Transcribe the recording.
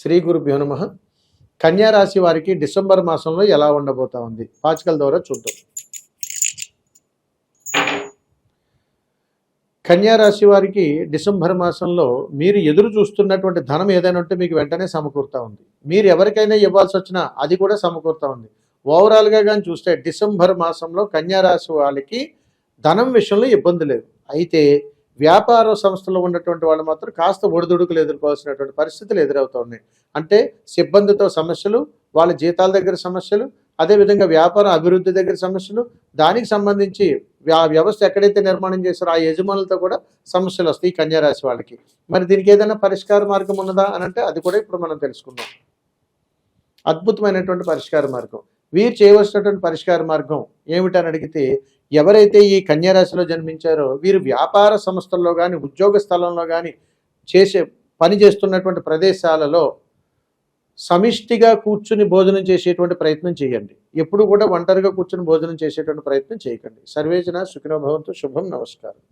శ్రీ గురుభ్యో నమ. కన్యారాశి వారికి డిసెంబర్ మాసంలో ఎలా ఉండబోతా ఉంది? పాచికల ద్వారా చూద్దాం. కన్యారాశి వారికి డిసెంబర్ మాసంలో మీరు ఎదురు చూస్తున్నటువంటి ధనం ఏదైనా ఉంటే మీకు వెంటనే సమకూరుతా ఉంది. మీరు ఎవరికైనా ఇవ్వాల్సి వచ్చినా అది కూడా సమకూరుతా ఉంది. ఓవరాల్గా కానీ చూస్తే డిసెంబర్ మాసంలో కన్యారాశి వాళ్ళకి ధనం విషయంలో ఇబ్బంది లేదు. అయితే వ్యాపార సంస్థలో ఉన్నటువంటి వాళ్ళు మాత్రం కాస్త ఒడిదుడుకులు ఎదుర్కోవాల్సినటువంటి పరిస్థితులు ఎదురవుతున్నాయి అంటే సిబ్బందితో సమస్యలు వాళ్ళ జీతాల దగ్గర సమస్యలు అదేవిధంగా వ్యాపార అభివృద్ధి దగ్గర సమస్యలు దానికి సంబంధించి వ్యవస్థ ఎక్కడైతే నిర్మాణం చేశారో ఆ యజమానులతో కూడా సమస్యలు వస్తాయి ఈ కన్యారాశి వాళ్ళకి. మరి దీనికి ఏదైనా పరిష్కార మార్గం ఉన్నదా అని అంటే అది కూడా ఇప్పుడు మనం తెలుసుకుందాం. అద్భుతమైనటువంటి పరిష్కార మార్గం. వీరు చేయవలసినటువంటి పరిష్కార మార్గం ఏమిటని అడిగితే ఎవరైతే ఈ కన్యారాశిలో జన్మించారో వీరు వ్యాపార సంస్థల్లో కానీ ఉద్యోగ స్థలంలో కానీ చేసే పని చేస్తున్నటువంటి ప్రదేశాలలో సమిష్టిగా కూర్చుని భోజనం చేసేటువంటి ప్రయత్నం చేయండి. ఎప్పుడు కూడా ఒంటరిగా కూర్చుని భోజనం చేసేటువంటి ప్రయత్నం చేయకండి. సర్వేజన సుఖినోభవంతో శుభం నమస్కారం.